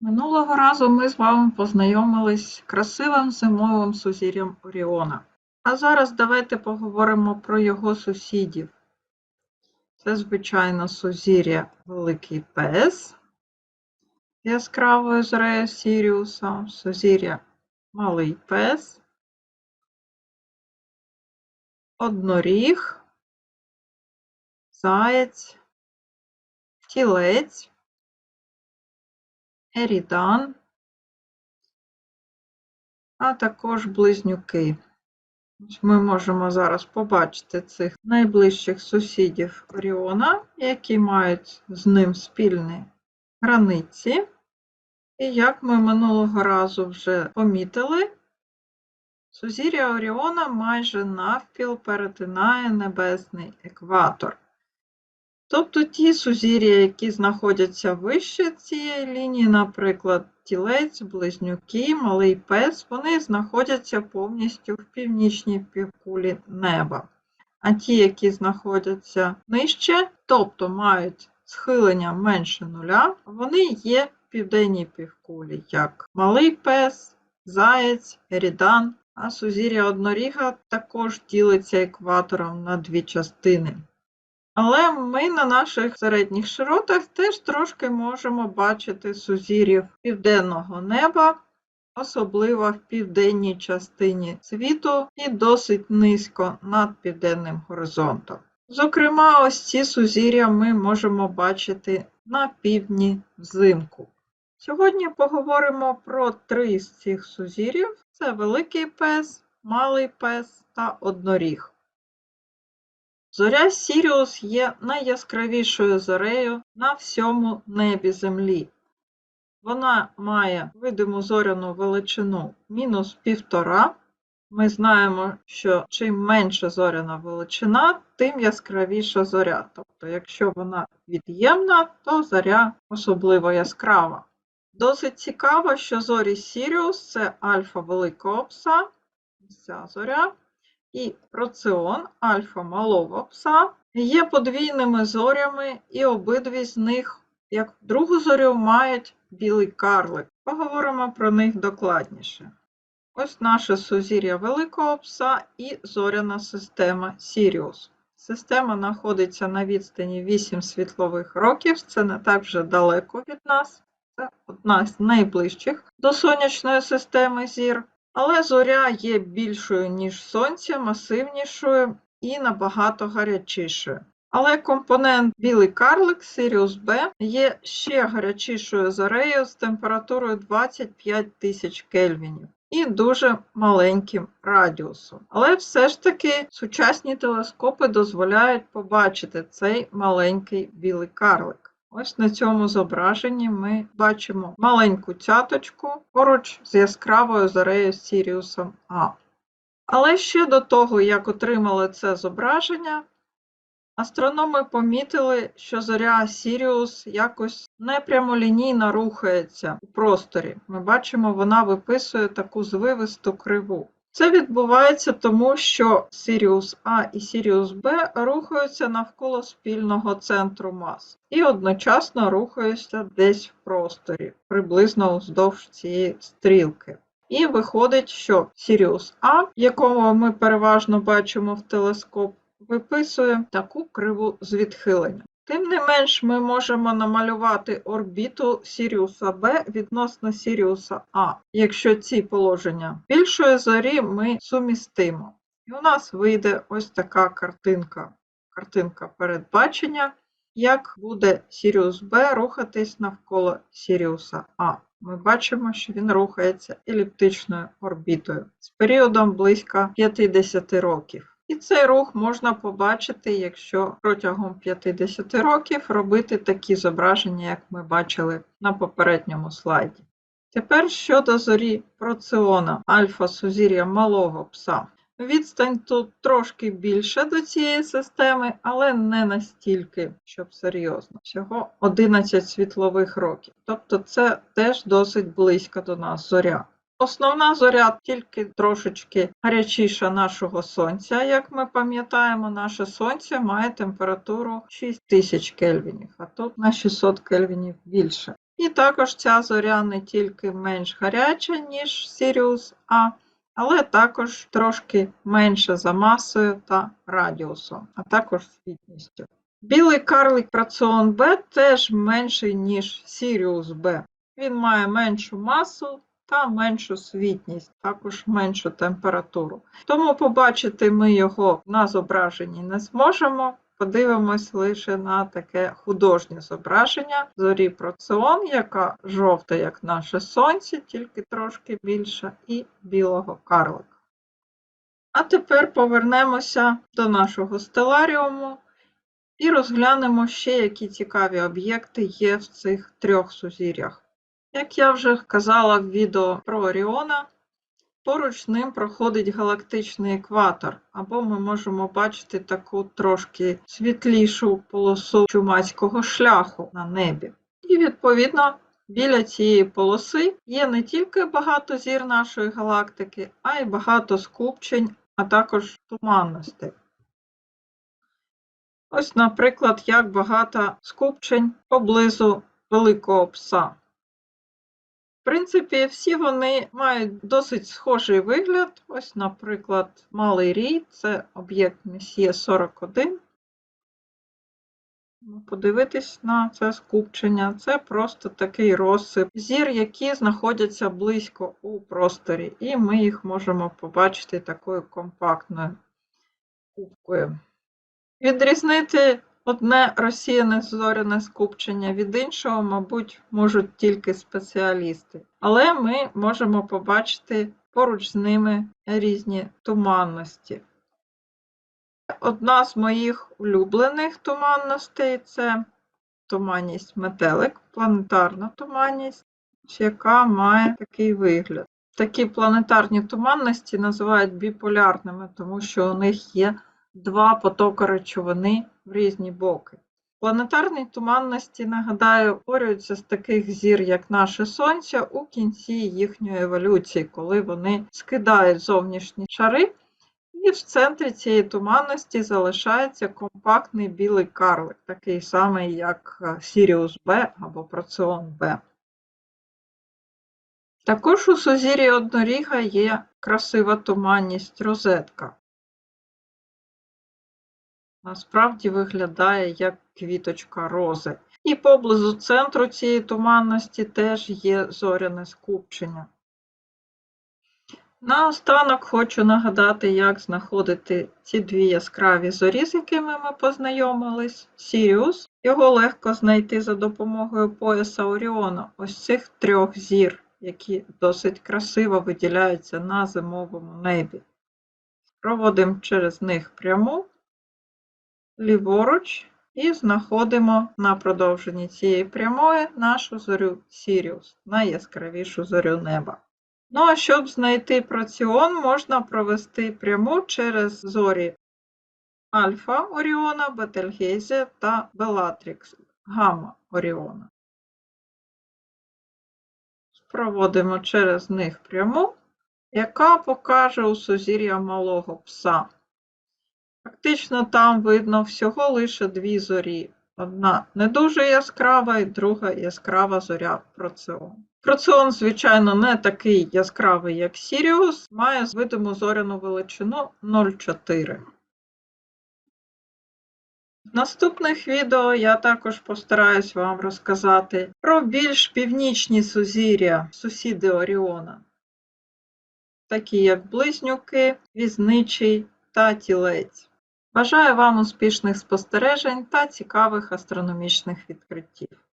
Минулого разу ми з вами познайомились з красивим зимовим сузір'ям Оріона. А зараз давайте поговоримо про його сусідів. Це, звичайно, сузір'я Великий Пес з яскравою зорею Сіріуса, сузір'я Малий Пес, Одноріг, Заєць, Тілець, Ерідан, а також близнюки. Ми можемо зараз побачити цих найближчих сусідів Оріона, які мають з ним спільні границі. І як ми минулого разу вже помітили, сузір'я Оріона майже навпіл перетинає небесний екватор. Тобто ті сузір'я, які знаходяться вище цієї лінії, наприклад, тілець, близнюки, малий пес, вони знаходяться повністю в північній півкулі неба. А ті, які знаходяться нижче, тобто мають схилення менше нуля, вони є в південній півкулі, як малий пес, заєць, ерідан, а сузір'я одноріга також ділиться екватором на дві частини. Але ми на наших середніх широтах теж трошки можемо бачити сузір'їв південного неба, особливо в південній частині світу і досить низько над південним горизонтом. Зокрема, ось ці сузір'я ми можемо бачити на півдні взимку. Сьогодні поговоримо про три з цих сузір'їв: це Великий пес, Малий пес та Одноріг. Зоря Сіріус є найяскравішою зорею на всьому небі Землі. Вона має видиму зоряну величину мінус півтора. Ми знаємо, що чим менша зоряна величина, тим яскравіша зоря. Тобто, якщо вона від'ємна, то зоря особливо яскрава. Досить цікаво, що зорі Сіріус це альфа великого пса, ця зоря, і проціон альфа малого пса є подвійними зорями, і обидві з них, як другу зорю, мають білий карлик. Поговоримо про них докладніше. Ось наше сузір'я Великого Пса і зоряна система Сіріус. Система знаходиться на відстані 8 світлових років, це не так вже далеко від нас. Це одна з найближчих до сонячної системи зір. Але зоря є більшою, ніж Сонце, масивнішою і набагато гарячішою. Але компонент білий карлик Сиріус Б є ще гарячішою зорею з температурою 25 тисяч кельвінів і дуже маленьким радіусом. Але все ж таки сучасні телескопи дозволяють побачити цей маленький білий карлик. Ось на цьому зображенні ми бачимо маленьку цяточку поруч з яскравою зорею Сіріусом А. Але ще до того, як отримали це зображення, астрономи помітили, що зоря Сіріус якось непрямолінійно рухається у просторі. Ми бачимо, вона виписує таку звивисту криву. Це відбувається тому, що Сіріус А і Сіріус Б рухаються навколо спільного центру мас і одночасно рухаються десь в просторі, приблизно вздовж цієї стрілки. І виходить, що Сіріус А, якого ми переважно бачимо в телескоп, виписує таку криву з відхиленням. Тим не менш, ми можемо намалювати орбіту Сіріуса Б відносно Сіріуса А, якщо ці положення більшої зорі ми сумістимо. І у нас вийде ось така картинка, картинка передбачення, як буде Сіріус Б рухатись навколо Сіріуса А. Ми бачимо, що він рухається еліптичною орбітою з періодом близько 50 років. І цей рух можна побачити, якщо протягом 50 років робити такі зображення, як ми бачили на попередньому слайді. Тепер щодо зорі проціона альфа сузір'я малого пса. Відстань тут трошки більше до цієї системи, але не настільки, щоб серйозно. Всього 11 світлових років. Тобто це теж досить близько до нас зоря. Основна зоря тільки трошечки гарячіша нашого сонця. Як ми пам'ятаємо, наше сонце має температуру 6000 кельвінів, а тут на 600 кельвінів більше. І також ця зоря не тільки менш гаряча, ніж Сіріус А, але також трошки менша за масою та радіусом, а також світністю. Білий карлик Праціон Б теж менший, ніж Сіріус Б. Він має меншу масу та меншу світність, також меншу температуру. Тому побачити ми його на зображенні не зможемо. Подивимось лише на таке художнє зображення зорі Проціон, яка жовта, як наше сонце, тільки трошки більша, і білого карлика. А тепер повернемося до нашого стеларіуму і розглянемо ще, які цікаві об'єкти є в цих трьох сузір'ях. Як я вже казала в відео про Оріона, поруч з ним проходить галактичний екватор, або ми можемо бачити таку трошки світлішу полосу чумацького шляху на небі. І, відповідно, біля цієї полоси є не тільки багато зір нашої галактики, а й багато скупчень, а також туманностей. Ось, наприклад, як багато скупчень поблизу Великого Пса. Принципі, всі вони мають досить схожий вигляд. Ось, наприклад, Малий Рій це об'єкт Месія 41. Ну, Подивитись на це скупчення. Це просто такий розсип зір, які знаходяться близько у просторі, і ми їх можемо побачити такою компактною кубкою. Відрізнити одне розсіяне зоряне скупчення від іншого, мабуть, можуть тільки спеціалісти. Але ми можемо побачити поруч з ними різні туманності. Одна з моїх улюблених туманностей це туманність метелик, планетарна туманність, яка має такий вигляд. Такі планетарні туманності називають біполярними, тому що у них є два потоки речовини в різні боки. Планетарні туманності, нагадаю, утворюються з таких зір, як наше Сонце, у кінці їхньої еволюції, коли вони скидають зовнішні шари, і в центрі цієї туманності залишається компактний білий карлик, такий самий, як Сіріус Б або Проціон Б. Також у сузір'ї одноріга є красива туманність розетка. Насправді виглядає як квіточка рози. І поблизу центру цієї туманності теж є зоряне скупчення. Наостанок хочу нагадати, як знаходити ці дві яскраві зорі, з якими ми познайомились. Сіріус. Його легко знайти за допомогою пояса Оріона, ось цих трьох зір, які досить красиво виділяються на зимовому небі. Проводимо через них пряму ліворуч і знаходимо на продовженні цієї прямої нашу зорю Сіріус, найяскравішу зорю неба. Ну а щоб знайти проціон, можна провести пряму через зорі Альфа Оріона, Бетельгейзе та Белатрікс Гамма Оріона. Проводимо через них пряму, яка покаже у сузір'я малого пса. Фактично там видно всього лише дві зорі. Одна не дуже яскрава і друга яскрава зоря Проціон. Проціон, звичайно, не такий яскравий, як Сіріус, має видиму зоряну величину 0,4. В наступних відео я також постараюсь вам розказати про більш північні сузір'я сусіди Оріона, такі як Близнюки, Візничий та Тілець. Бажаю вам успішних спостережень та цікавих астрономічних відкриттів!